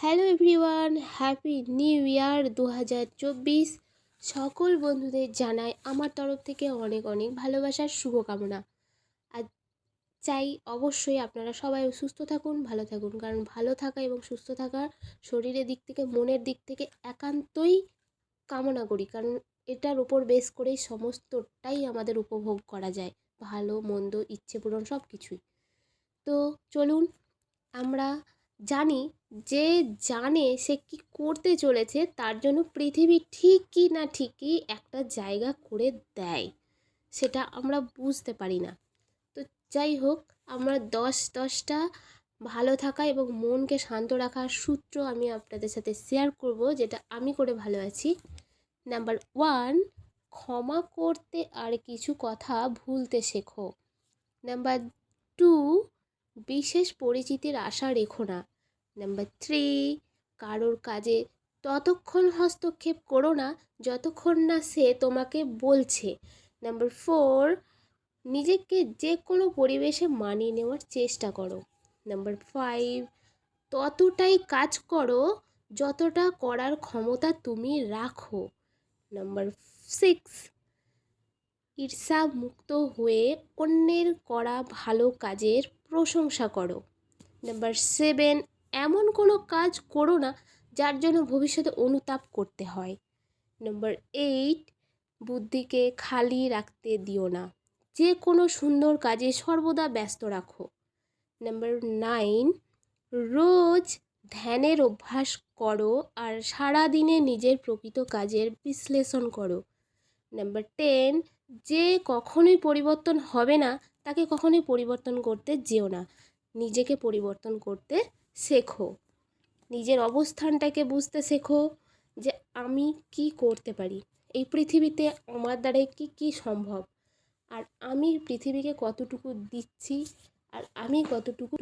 Hello everyone, happy new year দু হাজার চব্বিশ। সকল বন্ধুদের জানাই আমার তরফ থেকে অনেক অনেক ভালোবাসার শুভকামনা। আর চাই অবশ্যই আপনারা সবাই সুস্থ থাকুন, ভালো থাকুন। কারণ ভালো থাকা এবং সুস্থ থাকা শরীরের দিক থেকে, মনের দিক থেকে একান্তই কামনা করি। কারণ এটার উপর বেস করেই সমস্তটাই আমাদের উপভোগ করা যায়, ভালো, মন্দ, ইচ্ছে পূরণ সব কিছুই তো চলুন, আমরা জানি যে জানে সে কি করতে চলেছে, তার জন্য পৃথিবী ঠিক কি না ঠিকই একটা জায়গা করে দেয়। সেটা আমরা বুঝতে পারি না। তো যাই হোক, আমরা দশ দশটা ভালো থাকা এবং মনকে শান্ত রাখার সূত্র আমি আপনাদের সাথে শেয়ার করব, যেটা আমি করে ভালো আছি। নাম্বার ওয়ান ক্ষমা করতে আর কিছু কথা ভুলতে শেখো। নাম্বার টু বিশেষ পরিচিতির আশা রেখো না। নাম্বার থ্রি কারোর কাজে ততক্ষণ হস্তক্ষেপ করো না যতক্ষণ না সে তোমাকে বলছে। নাম্বার ফোর নিজেকে যে কোনো পরিবেশে মানিয়ে নেওয়ার চেষ্টা করো। নাম্বার ফাইভ ততটাই কাজ করো যতটা করার ক্ষমতা তুমি রাখো। নাম্বার সিক্স ঈর্ষা মুক্ত হয়ে অন্যের করা ভালো কাজের প্রশংসা করো। নাম্বার সেভেন এমন কোনো কাজ করো না যার জন্য ভবিষ্যতে অনুতাপ করতে হয়। নম্বর এইট বুদ্ধিকে খালি রাখতে দিও না। যে কোনো সুন্দর কাজে সর্বদা ব্যস্ত রাখো। নাম্বার নাইন রোজ ধ্যানের অভ্যাস করো আর সারা দিনে নিজের প্রকৃত কাজের বিশ্লেষণ করো। নাম্বার টেন যে কখনোই পরিবর্তন হবে না তাকে কখনোই পরিবর্তন করতে যেও না। নিজেকে পরিবর্তন করতে শেখো। নিজের অবস্থানটাকে বুঝতে শেখো যে আমি কি করতে পারি। এই পৃথিবীতে আমার দ্বারাই কি কি সম্ভব? আর আমি পৃথিবীকে কতটুকু দিচ্ছি? আর আমি কতটুকু